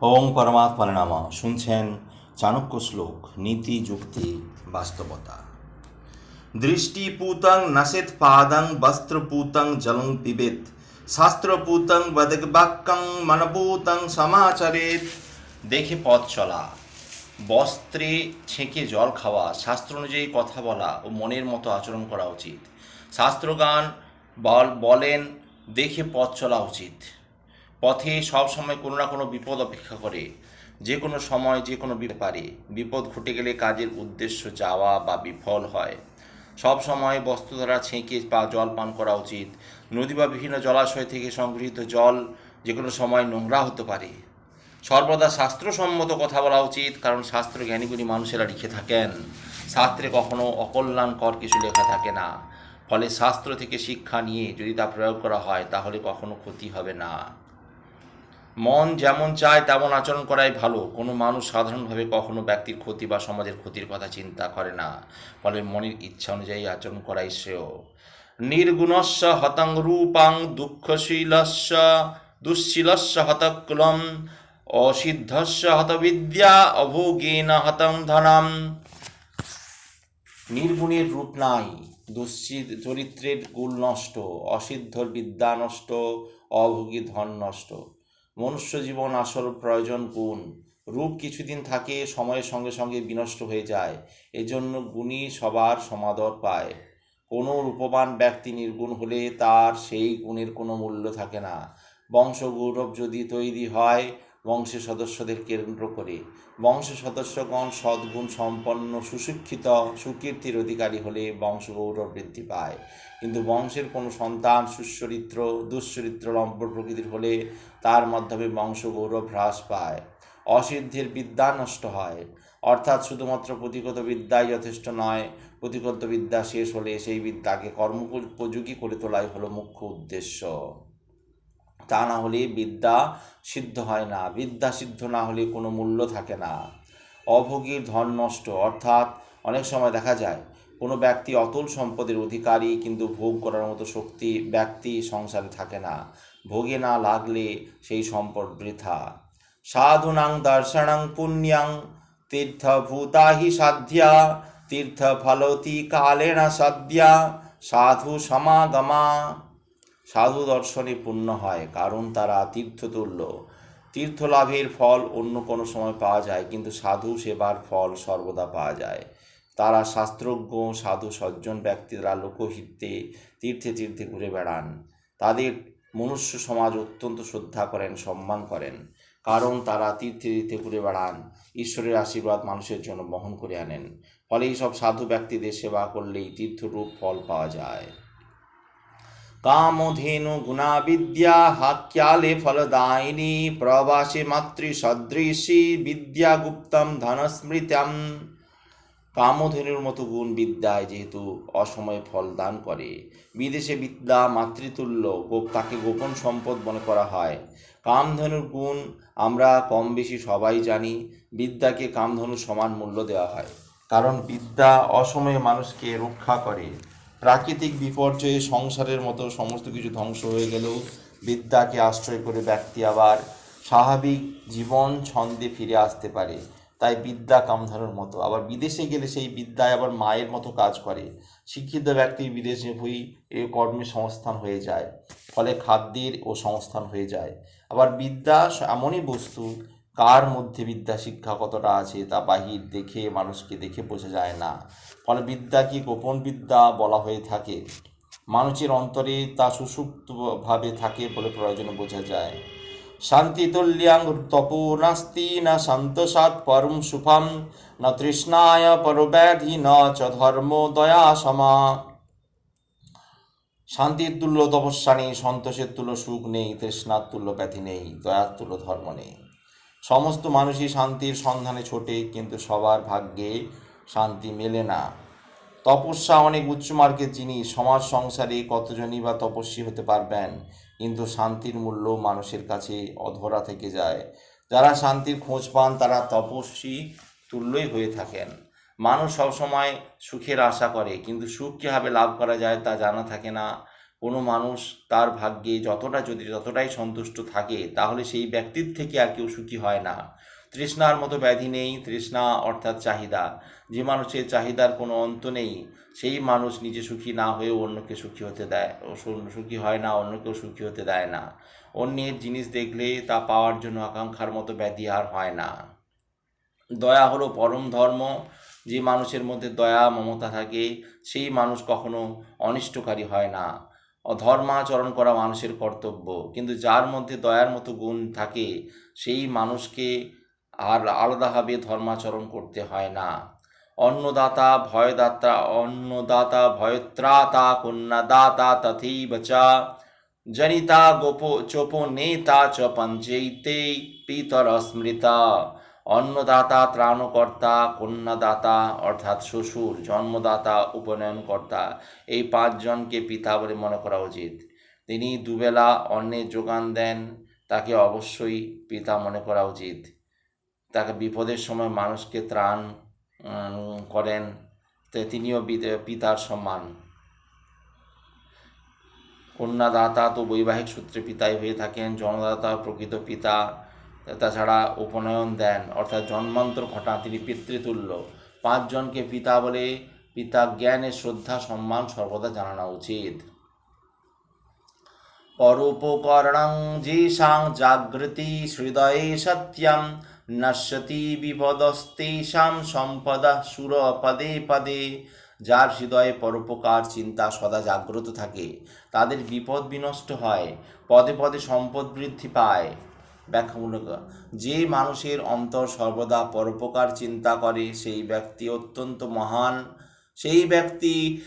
ওং পরমাত্মার নামা। শুনছেন চাণক্য শ্লোক, নীতি, যুক্তি, বাস্তবতা। দৃষ্টিপূতং নাসেত পাদং বস্ত্রপূতং জলং পিবেত। শাস্ত্রপূতং বদবাক্যং মনপূতং সমাচরেত। দেখে পথ চলা। বস্ত্রে ছেঁকে জল খাওয়া, শাস্ত্র অনুযায়ী কথা বলা ও মনের মতো আচরণ করা উচিত। শাস্ত্রগান বল, বলেন, দেখে পথ চলা উচিত। পথে সব সময় কোনো না কোনো বিপদ অপেক্ষা করে। যে কোনো সময় যে কোনো বিপদ পারে। বিপদ ঘটে গেলে কাজের উদ্দেশ্য যাওয়া বা বিফল হয়। সব সময় বস্তু দ্বারা ছেঁকে বা জল পান করা উচিত। নদী বা বিভিন্ন জলাশয় থেকে সংগৃহীত জল যে কোনো সময় নোংরা হতে পারে। সর্বদা শাস্ত্রসম্মত কথা বলা উচিত, কারণ শাস্ত্র জ্ঞানীগুণী মানুষেরা লিখে থাকেন, শাস্ত্রে কখনো অকল্যাণকর কিছু লেখা থাকে না। ফলে শাস্ত্র থেকে শিক্ষা নিয়ে যদি তা প্রয়োগ করা হয়, তাহলে কখনো ক্ষতি হবে না। মন যেমন চায় তেমন আচরণ করাই ভালো। কোনো মানুষ সাধারণভাবে কখনো ব্যক্তির ক্ষতি বা সমাজের ক্ষতির কথা চিন্তা করে না। ফলে মনের ইচ্ছা অনুযায়ী আচরণ করাই শ্রেয়। নির্গুণস্য হতং রূপাং দুঃখশীলস্য দুঃশীলস্য হতকুলম অসিদ্ধস্য হতবিদ্যা অভোগেন হতং ধনম। নির্গুণের রূপ নাই দুশ্চিত চরিত্রের গুণ নষ্ট, অসিদ্ধর বিদ্যা নষ্ট, অভোগী ধন নষ্ট। মনুষ্য জীবন আসল প্রয়োজন গুণ। রূপ কিছুদিন থাকে, সময়ের সঙ্গে সঙ্গে বিনষ্ট হয়ে যায়। এজন্য গুণী সবার সমাদর পায়। কোনো রূপবান ব্যক্তি নির্গুণ হলে তার সেই গুণের কোনো মূল্য থাকে না। বংশগৌরব যদি তৈরি হয় বংশের সদস্যদের কেন্দ্র করে। বংশের সদস্যগণ সদ্গুণ সম্পন্ন সুশিক্ষিত, সুকীর্তির অধিকারী হলে বংশ গৌরব বৃদ্ধি পায়। কিন্তু বংশের কোনো সন্তান সুচরিত্র, দুশ্চরিত্র লম্বর প্রকৃতির হলে তার মাধ্যমে বংশ গৌরব হ্রাস পায়। অসিদ্ধির বিদ্যা নষ্ট হয়। অর্থাৎ শুধুমাত্র প্রতিগত বিদ্যাই যথেষ্ট নয় প্রতিগত বিদ্যা শেষ হলে সেই বিদ্যাকে কর্মোপযোগী করে তোলাই হলো মুখ্য উদ্দেশ্য। তা না হলে বিদ্যা সিদ্ধ হয় না। বিদ্যা সিদ্ধ না হলে কোনো মূল্য থাকে না। অভোগীর ধন নষ্ট। অর্থাৎ অনেক সময় দেখা যায়, কোনো ব্যক্তি অতুল সম্পদের অধিকারী কিন্তু ভোগ করার মতো শক্তি ব্যক্তি সংসারে থাকে না। ভোগে না লাগলে সেই সম্পদ বৃথা। সাধুনাং দর্শনং পুণ্যাং তীর্থভূতা হি সাধ্যা, তীর্থফলতি কালেন সদ্যা সাধু সমাগমা। সাধু দর্শনে পূর্ণ হয়, কারণ তারা তীর্থতুল্য। তীর্থ লাভের ফল অন্য কোনো সময় পাওয়া যায়, কিন্তু সাধু সেবার ফল সর্বদা পাওয়া যায়। তারা শাস্ত্রজ্ঞ, সাধু সজ্জন ব্যক্তিরা লোকহিতে তীর্থে তীর্থে ঘুরে বেড়ান। তাদের মনুষ্য সমাজ অত্যন্ত শ্রদ্ধা করেন, সম্মান করেন, কারণ তারা তীর্থে তীর্থে ঘুরে বেড়ান, ঈশ্বরের আশীর্বাদ মানুষের জন্য বহন করে আনেন। ফলে এইসব সাধু ব্যক্তিদের সেবা করলেই তীর্থরূপ ফল পাওয়া যায়। কামধেনু গুণাবিদ্যা হাক্যালে ফলদায়িনী প্রবাসে মাতৃসদৃশী বিদ্যাগুপ্তম ধনস্মৃতাম কামধেনুর মতো গুণ বিদ্যায় যেহেতু অসময়ে ফল দান করে, বিদেশে বিদ্যা, মাতৃতুল্য তাকে গোপন সম্পদ মনে করা হয়। কামধেনুর গুণ আমরা কম বেশি সবাই জানি, বিদ্যাকে কামধনুর সমান মূল্য দেওয়া হয়। কারণ বিদ্যা অসময়ে মানুষকে রক্ষা করে। প্রাকৃতিক বিপর্যয়ে সংসারের মতো সমস্ত কিছু ধ্বংস হয়ে গেলেও বিদ্যাকে আশ্রয় করে ব্যক্তি আবার স্বাভাবিক জীবন ছন্দে ফিরে আসতে পারে। তাই বিদ্যা কামধনুর মতো। আবার বিদেশে গেলে সেই বিদ্যায় আবার মায়ের মতো কাজ করে। শিক্ষিত ব্যক্তি বিদেশে হই এ কর্মে সংস্থান হয়ে যায়, ফলে খাদ্যের ও সংস্থান হয়ে যায়। আবার বিদ্যা এমনই বস্তু, কার মধ্যে বিদ্যা শিক্ষা কতটা আছে তা বাহির দেখে, মানুষকে দেখে বোঝা যায় না। ফলে বিদ্যাকে গোপন বিদ্যা বলা হয়ে থাকে? মানুষের অন্তরে তা সুসুপ্তভাবে থাকে বলে প্রয়োজনে বোঝা যায়। শান্তি তুল্যাং তপো নাস্তি না শান্তসাৎ পরম সুফাম, না তৃষ্ণায় পরব্যাধি ন চ ধর্ম দয়া সমা শান্তির তুল্য তপস্যা নেই, সন্তোষের তুল্য সুখ নেই, তৃষ্ণার তুল্য ব্যাধি নেই, দয়ার তুল্য ধর্ম নেই। সমস্ত মানুষই শান্তির সন্ধানে ছোটে, কিন্তু সবার ভাগ্যে শান্তি মেলে না। তপস্যা অনেক উচ্চমার্গের জিনিস সমাজ সংসারে কতজনই বা তপস্বী হতে পারবেন, কিন্তু শান্তির মূল্য মানুষের কাছে অধরা থেকে যায়। যারা শান্তির খোঁজ পান, তারা তপস্বী তুল্যই হয়ে থাকেন। মানুষ সবসময় সুখের আশা করে, কিন্তু সুখ কীভাবে লাভ করা যায় তা জানা থাকে না। কোনো মানুষ তার ভাগ্যে যতটা যদি যতটাই সন্তুষ্ট থাকে, তাহলে সেই ব্যক্তির থেকে আর কেউ সুখী হয় না। তৃষ্ণার মতো ব্যাধি নেই, তৃষ্ণা অর্থাৎ চাহিদা। যে মানুষের চাহিদার কোনো অন্ত নেই, সেই মানুষ নিজে সুখী না হয়েও অন্যকে সুখী হতে দেয় সুখী হয় না, অন্যকেও সুখী হতে দেয় না। অন্যের জিনিস দেখলে তা পাওয়ার জন্য আকাঙ্ক্ষার মতো ব্যাধি আর হয় না। দয়া হলো পরম ধর্ম। যে মানুষের মধ্যে দয়া, মমতা থাকে, সেই মানুষ কখনো অনিষ্টকারী হয় না। ধর্মাচরণ করা মানুষের কর্তব্য। কিন্তু যার মধ্যে দয়ার মতো গুণ থাকে, সেই মানুষকে আর আলাদাভাবে ধর্মাচরণ করতে হয় না। অন্নদাতা ভয়দাতা, অন্নদাতা ভয়ত্রাতা, কন্যাদাতা তথৈব চ। জনিতা গোপ চোপ নেতা চ পঞ্চৈতে পিতর স্মৃতা অন্নদাতা ত্রাণকর্তা, কন্যাদাতা অর্থাৎ শ্বশুর, জন্মদাতা, উপনয়নকর্তা, এই পাঁচজনকে পিতা বলে মনে করা উচিত। তিনি দুবেলা অন্নের যোগান দেন, তাকে অবশ্যই পিতা মনে করা উচিত। তাকে বিপদের সময় মানুষকে ত্রাণ করেন। তিনিও পিতার সম্মান কন্যাদাতা তো বৈবাহিক সূত্রে পিতাই হয়ে থাকেন জন্মদাতা প্রকৃত পিতা। তাছাড়া উপনয়ন দেন, অর্থাৎ জন্মান্তর ঘটান, তিনি পিতৃতুল্য। পাঁচজনকে পিতা বলে পিতা জ্ঞানের শ্রদ্ধা, সম্মান সর্বদা জানানো উচিত। পরোপকরণং যেষাং জাগৃতি হৃদয়ে সত্যম। নশ্যতি বিপদস্তেষাম সম্পদা সুর পদে পদে। যার হৃদয়ে পরোপকার চিন্তা সদা জাগ্রত থাকে, তাদের বিপদ বিনষ্ট হয়, পদে পদে সম্পদ বৃদ্ধি পায়। ব্যাখ্যামূলক, যে মানুষের অন্তর সর্বদা পরোপকার চিন্তা করে, সেই ব্যক্তি অত্যন্ত মহান। সেই ব্যক্তি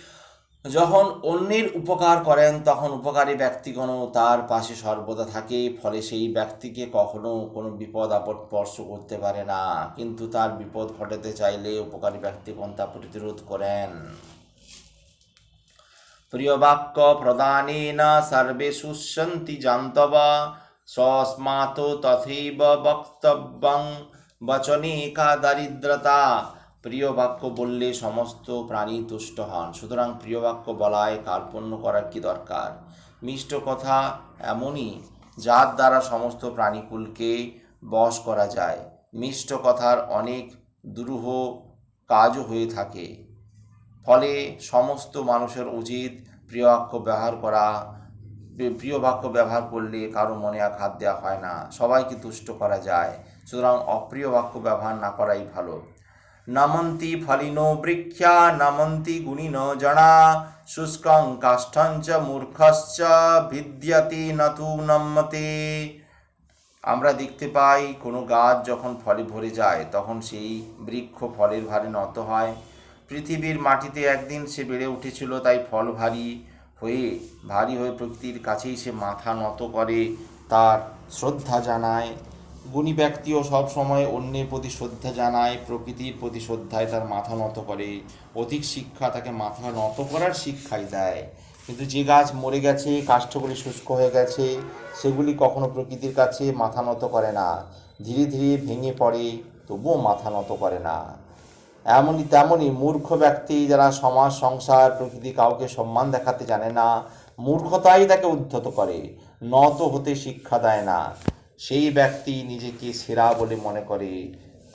যখন অন্যের উপকার করেন, তখন উপকারী ব্যক্তিগণ তার পাশে সর্বদা থাকে, ফলে সেই ব্যক্তিকে কখনো কোনো বিপদ, আপদ স্পর্শ করতে পারে না। কিন্তু তার বিপদ ঘটাতে চাইলে উপকারী ব্যক্তিগণ তা প্রতিরোধ করেন। প্রিয় বাক্য, প্রদানেন সর্বে শুষ্যন্তি জান্তব স্বস্মাত তথৈব বক্তব্যং বচনেকা দারিদ্রতা। প্রিয় বাক্য বললে সমস্ত প্রাণী তুষ্ট হন। সুতরাং প্রিয় বাক্য বলায় কার্পণ্য করার কি দরকার? মিষ্ট কথা এমনই যার দ্বারা সমস্ত প্রাণীকুলকে বশ করা যায়। মিষ্ট কথার অনেক দুরূহ কাজও হয়ে থাকে। ফলে সমস্ত মানুষের উচিত প্রিয় বাক্য ব্যবহার করা। প্রিয় বাক্য ব্যবহার করলে কারও মনে আঘাত দেওয়া হয় না। সবাইকে তুষ্ট করা যায়। সুতরাং অপ্রিয় বাক্য ব্যবহার না করাই ভালো। নমন্তি ফলিনো বৃক্ষা নমন্তি গুণিনো জনা শুষ্কং কাষ্ঠঞ্চ মূর্খশ্চ ভিদ্যতি নতু নম্মতে আমরা দেখতে পাই, কোনো গাছ যখন ফলে ভরে যায়, তখন সেই বৃক্ষ ফলের ভারে নত হয়। পৃথিবীর মাটিতে একদিন সে বেড়ে উঠেছিল, তাই ফল ভারী হয়ে ভারী হয়ে প্রকৃতির কাছেই সে মাথা নত করে, তার শ্রদ্ধা জানায়। গুণী ব্যক্তিও সব সময় অন্যের প্রতি শ্রদ্ধা জানায়, প্রকৃতির প্রতি শ্রদ্ধায় তার মাথা নত করে। অধিক শিক্ষা তাকে মাথা নত করার শিক্ষাই দেয়। কিন্তু যে গাছ মরে গেছে কাষ্ঠগুলি শুষ্ক হয়ে গেছে, সেগুলি কখনো প্রকৃতির কাছে মাথা নত করে না। ধীরে ধীরে ভেঙে পড়ে, তবুও মাথা নত করে না। এমনই তেমনই মূর্খ ব্যক্তি যারা সমাজ, সংসার, প্রকৃতি কাউকে সম্মান দেখাতে জানে না, মূর্খতাই তাকে উদ্ধত করে। নত হতে শিক্ষা দেয় না। সেই ব্যক্তি নিজেকে সেরা বলে মনে করে,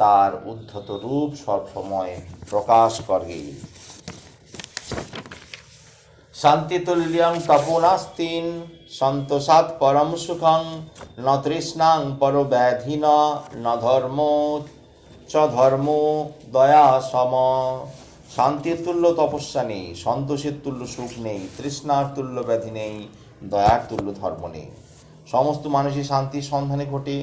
তার উদ্ধত রূপ সব সময় প্রকাশ করে। শান্তিতুল্যং তপোনাস্তিন, সন্তোষাৎ পরম সুখং, ন তৃষ্ণাং পর ব্যাধি ন ধর্ম চ ধর্ম দয়া সম শান্তির তুল্য তপস্যা নেই, সন্তোষের তুল্য সুখ নেই, তৃষ্ণার তুল্য ব্যাধি নেই, দয়ার তুল্য ধর্ম নেই। সমস্ত মানুষই শান্তির সন্ধানে ঘটে,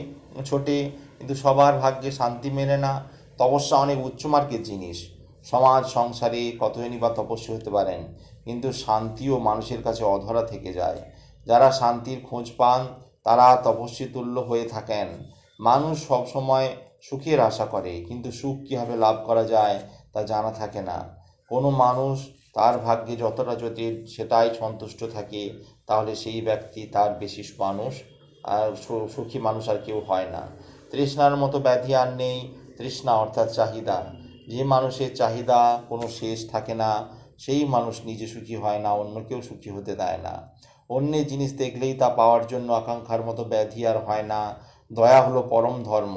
ছোটে, কিন্তু সবার ভাগ্যে শান্তি মেলে না। তপস্যা অনেক উচ্চমার্গের জিনিস। সমাজ, সংসারে কতজনই বা তপস্যা হতে পারেন, কিন্তু শান্তিও মানুষের কাছে অধরা থেকে যায়। যারা শান্তির খোঁজ পান, তারা তপস্বী তুল্য হয়ে থাকেন। মানুষ সবসময় সুখের আশা করে, কিন্তু সুখ কীভাবে লাভ করা যায় তা জানা থাকে না। কোনো মানুষ তার ভাগ্যে যতটা যদি সেটাই সন্তুষ্ট থাকে, তাহলে সেই ব্যক্তি তার বেশি মানুষ, আর সুখী মানুষ আর কেউ হয় না। তৃষ্ণার মতো ব্যাধি আর নেই, তৃষ্ণা অর্থাৎ চাহিদা। যে মানুষের চাহিদা কোনো শেষ থাকে না, সেই মানুষ নিজে সুখী হয় না, অন্য কেউ সুখী হতে দেয় না। অন্যের জিনিস দেখলেই তা পাওয়ার জন্য আকাঙ্ক্ষার মতো ব্যাধি আর হয় না। দয়া হলো পরম ধর্ম।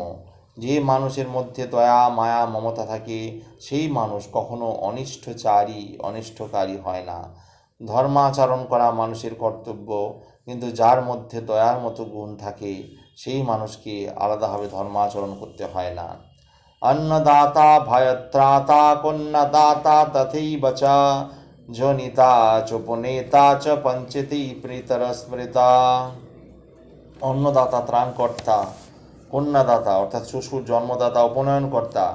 যে মানুষের মধ্যে দয়া, মায়া, মমতা থাকে, সেই মানুষ কখনো অনিষ্টচারী, অনিষ্টকারী হয় না। ধর্মাচরণ করা মানুষের কর্তব্য, কিন্তু যার মধ্যে দয়ার মতো গুণ থাকে, সেই মানুষকে আলাদাভাবে ধর্মাচরণ করতে হয় না। অন্নদাতা ভয়ত্রাতা, কন্যাদাতা তথেই বচা জনিতা চ পঞ্চেতেই চ পঞ্চেতি অন্নদাতা ত্রাণকর্তা কন্যাদাতা, অর্থাৎ শ্বশুর, জন্মদাতা, উপনয়নকর্তা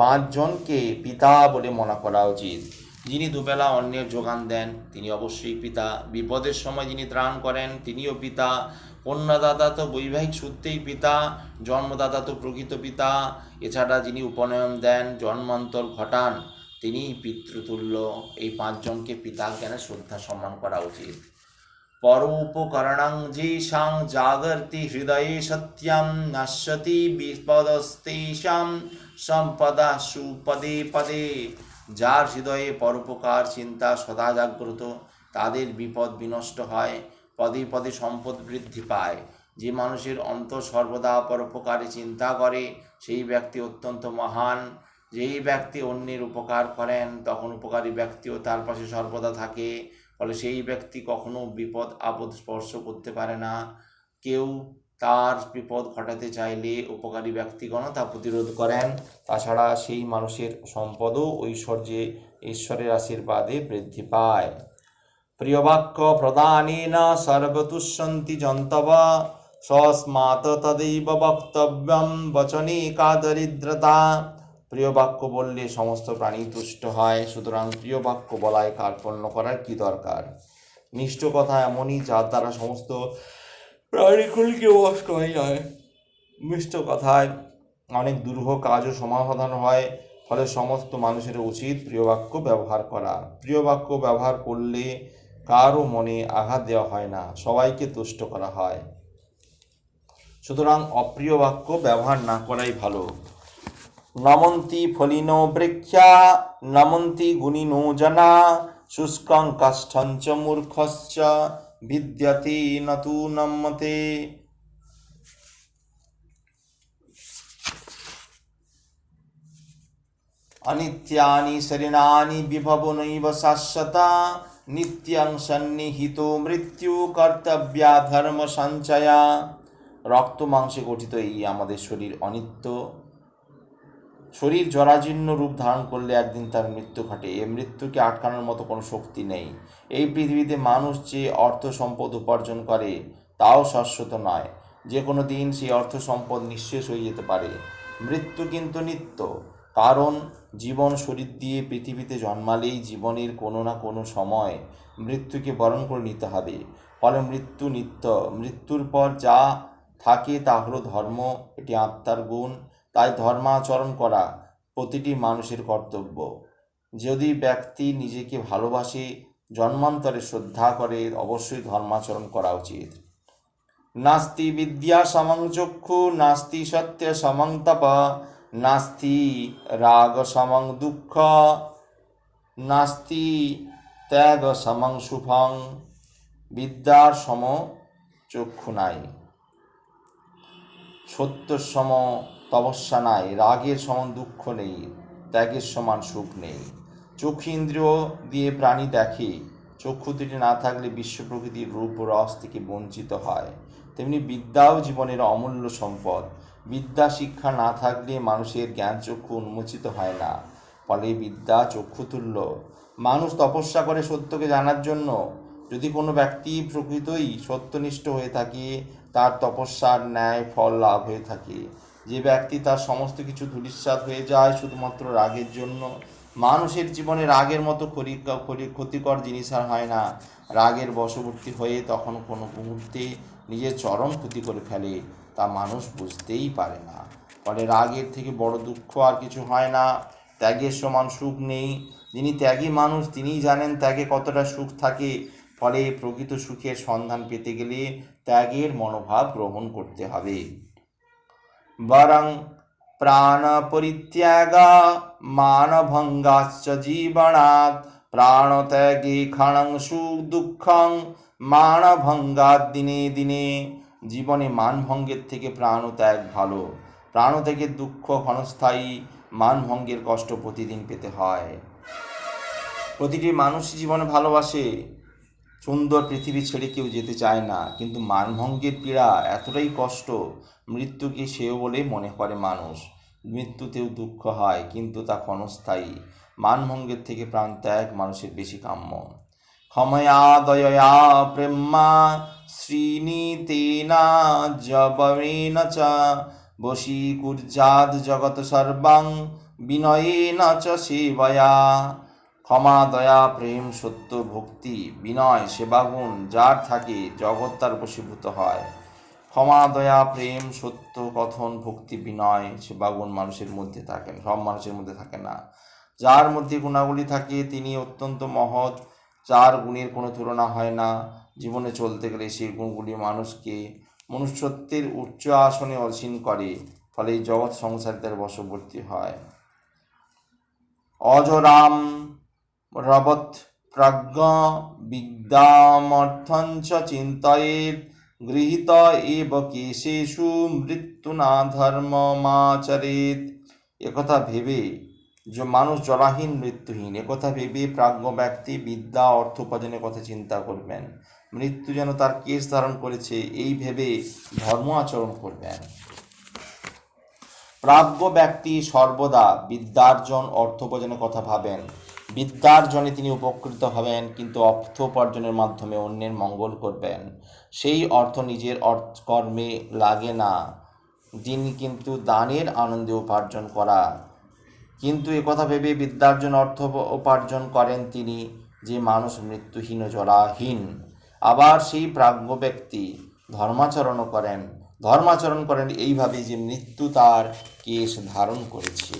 পাঁচজনকে পিতা বলে মনে করা উচিত। যিনি দুবেলা অন্যের যোগান দেন, তিনি অবশ্যই পিতা। বিপদের সময় যিনি ত্রাণ করেন, তিনিও পিতা। কন্যাদাতা তো বৈবাহিক সূত্রেই পিতা, জন্মদাতা তো প্রকৃত পিতা। এছাড়া যিনি উপনয়ন দেন, জন্মান্তর ঘটান, তিনিই পিতৃতুল্য। এই পাঁচজনকে পিতা জ্ঞানে শ্রদ্ধা সম্মান করা উচিত? পরোপকরণং যেষাং জাগর্তি হৃদয়ে সত্যম নশ্যতি বিপদস্তেষাং সম্পদা সুপদে পদে যার হৃদয়ে পরোপকার চিন্তা সদা জাগ্রত, তাদের বিপদ বিনষ্ট হয়, পদে পদে সম্পদ বৃদ্ধি পায়। যে মানুষের অন্তর সর্বদা পরোপকারে চিন্তা করে, সেই ব্যক্তি অত্যন্ত মহান। যেই ব্যক্তি অন্যের উপকার করেন, তখন উপকারী ব্যক্তিও তার পাশে সর্বদা থাকে। ফলে সেই ব্যক্তি কখনো বিপদ, আপদ স্পর্শ করতে পারে না। কেউ তার বিপদ ঘটাতে চাইলে উপকারী ব্যক্তিগণ তা প্রতিরোধ করেন। তাছাড়া সেই মানুষের সম্পদও ঐশ্বর্যে ঈশ্বরের আশীর্বাদে বৃদ্ধি পায়। প্রিয়বাক্য প্রদানেন সর্বতুষ্যন্তি জন্তব সস্মাত তদৈব বক্তব্যম বচনে কাদরিদ্রতা প্রিয় বাক্য বললে সমস্ত প্রাণী তুষ্ট হয়, সুতরাং প্রিয় বাক্য বলায় কার্পণ্য করার কি দরকার? মিষ্ট কথা এমনই যার দ্বারা সমস্ত প্রাণীগুলিকে বশ করা যায়। মিষ্ট কথায় অনেক দুরূহ কাজও সমাধান হয়, ফলে সমস্ত মানুষের উচিত প্রিয় বাক্য ব্যবহার করা। প্রিয় বাক্য ব্যবহার করলে কারও মনে আঘাত দেওয়া হয় না, সবাইকে তুষ্ট করা হয়। সুতরাং অপ্রিয় বাক্য ব্যবহার না করাই ভালো। নমন্তি ফলিনো বৃক্ষা, নমন্তি গুণিনো জনা, শুষ্কং কাষ্ঠঞ্চ মূর্খশ্চ, বিদ্যতে নতু নম্মতে অনিত্যানি শরীরানি বিভব নৈব শাশ্বতা, নিত্যং সন্নিহিত মৃত্যু কর্তব্যা ধর্ম সঞ্চয়া। রক্ত মাংসে গঠিত এই আমাদের শরীর অনিত্য। শরীর জরাজীর্ণ রূপ ধারণ করলে একদিন তার মৃত্যু ঘটে। এ মৃত্যুকে আটকানোর মতো কোনো শক্তি নেই। এই পৃথিবীতে মানুষ যে অর্থ সম্পদ উপার্জন করে, তাও শাশ্বত নয়। যে কোনো দিন সেই অর্থ সম্পদ নিঃশেষ হয়ে যেতে পারে। মৃত্যু কিন্তু নিত্য। কারণ জীবন শরীর দিয়ে পৃথিবীতে জন্মালেই জীবনের কোনো না কোনো সময় মৃত্যুকে বরণ করে নিতে হবে। ফলে মৃত্যু নিত্য। মৃত্যুর পর যা থাকে তা হলো ধর্ম, এটি আত্মার গুণ তাই ধর্মাচরণ করা প্রতিটি মানুষের কর্তব্য। যদি ব্যক্তি নিজেকে ভালোবাসে, জন্মান্তরে শ্রদ্ধা করে, অবশ্যই ধর্মাচরণ করা উচিত। নাস্তি বিদ্যা সমং চক্ষু, নাস্তি সত্য সমং তপ, নাস্তি রাগ সমং দুঃখ, নাস্তি ত্যাগ সমং সুফং, বিদ্যার সম চক্ষু নাই। সত্য সম তপস্যা নাই, রাগের সমান দুঃখ নেই, ত্যাগের সমান সুখ নেই। চক্ষু ইন্দ্রিয় দিয়ে প্রাণী দেখে, চক্ষু দুটি না থাকলে বিশ্ব প্রকৃতির রূপ রস থেকে বঞ্চিত হয়। তেমনি বিদ্যাও জীবনের অমূল্য সম্পদ। বিদ্যা শিক্ষা না থাকলে মানুষের জ্ঞান চক্ষু উন্মোচিত হয় না। ফলে বিদ্যা চক্ষুতুল্য মানুষ তপস্যা করে সত্যকে জানার জন্য। যদি কোনো ব্যক্তি প্রকৃতই সত্যনিষ্ঠ হয়ে থাকে, তার তপস্যার ন্যায় ফল লাভ হয়ে থাকে। যে ব্যক্তি তার সমস্ত কিছু ধূলিসাৎ হয়ে যায় শুধুমাত্র রাগের জন্য। মানুষের জীবনে রাগের মতো ক্ষতিকর জিনিস আর হয় না। রাগের বশবর্তী হয়ে তখন কোনো মুহূর্তে নিজের চরম ক্ষতি করে ফেলে, তা মানুষ বুঝতেই পারে না। ফলে রাগের থেকে বড় দুঃখ আর কিছু হয় না। ত্যাগের সমান সুখ নেই। যিনি ত্যাগী মানুষ, তিনিই জানেন ত্যাগে কতটা সুখ থাকে। ফলে প্রকৃত সুখের সন্ধান পেতে গেলে ত্যাগের মনোভাব গ্রহণ করতে হবে। বরং প্রাণ পরিত্যাগ মানভঙ্গাশ্চ জীবনাৎ প্রাণত্যাগে ক্ষণং সুখ দুঃখং মানভঙ্গার দিনে দিনে জীবনে মানভঙ্গের থেকে প্রাণত্যাগ ভালো। প্রাণ থেকে দুঃখ ক্ষণস্থায়ী মানভঙ্গের কষ্ট প্রতিদিন পেতে হয়। প্রতিটি মানুষ জীবনে ভালোবাসে। সুন্দর পৃথিবী ছেড়ে কেউ যেতে চায় না, কিন্তু মানভঙ্গের পীড়া এতটাই কষ্ট, মৃত্যুকে সেও বলে মনে করে মানুষ। মৃত্যুতেও দুঃখ হয়, কিন্তু তা ক্ষণস্থায়ী। মানভঙ্গের থেকে প্রাণ ত্যাগ মানুষের বেশি কাম্য। ক্ষময়া দয়য়া প্রেম্মা শ্রীনীতেনা জবমেন চ বশীকুর্যাদ জগৎ সর্বাং বিনয়েন চ সেবয়া ক্ষমা, দয়া, প্রেম, সত্য, ভক্তি, বিনয়, সেবাগুণ যার থাকে জগৎ তার বশীভূত হয়। ক্ষমা, দয়া, প্রেম, সত্য, কথন, ভক্তি, বিনয়, সেবাগুণ মানুষের মধ্যে থাকেন। সব মানুষের মধ্যে থাকে না। যার মধ্যে গুণাগুলি থাকে তিনি অত্যন্ত মহৎ। যার গুণের কোনো তুলনা হয় না। জীবনে চলতে গেলে সেই গুণগুলি মানুষকে মনুষ্যত্বের উচ্চ আসনে অসীন করে, ফলে জগৎ সংসারে বশবর্তী হয়। অজরাম রবৎ প্রজ্ঞ বিদ্যামর্থঞ্চ চিন্তয়েত গৃহীত এব কেশেষু মৃত্যুনা ধর্মমাচরেত একথা ভেবে যে মানুষ জরাহীন মৃত্যুহীন একথা ভেবে প্রাজ্ঞ ব্যক্তি বিদ্যা অর্থ উপার্জনের কথা চিন্তা করবেন। মৃত্যু যেন তার কেশ ধারণ করেছে, এই ভেবে ধর্ম আচরণ করবেন। প্রাজ্ঞ ব্যক্তি সর্বদা বিদ্যার্জন, অর্থ উপার্জনের কথা ভাবেন। বিদ্যার্জনে তিনি উপকৃত হবেন, কিন্তু অর্থ উপার্জনের মাধ্যমে অন্যের মঙ্গল করবেন। সেই অর্থ নিজের অর্থ কর্মে লাগে না। যিনি কিন্তু দানের আনন্দে উপার্জন করা। কিন্তু একথা ভেবে বিদ্যার্জন অর্থ উপার্জন করেন তিনি, যে মানুষ মৃত্যুহীন ও জরাহীন। আবার সেই প্রাজ্ঞ ব্যক্তি ধর্মাচরণও করেন। ধর্মাচরণ করেন এইভাবে যে মৃত্যু তার কেশ ধারণ করেছে।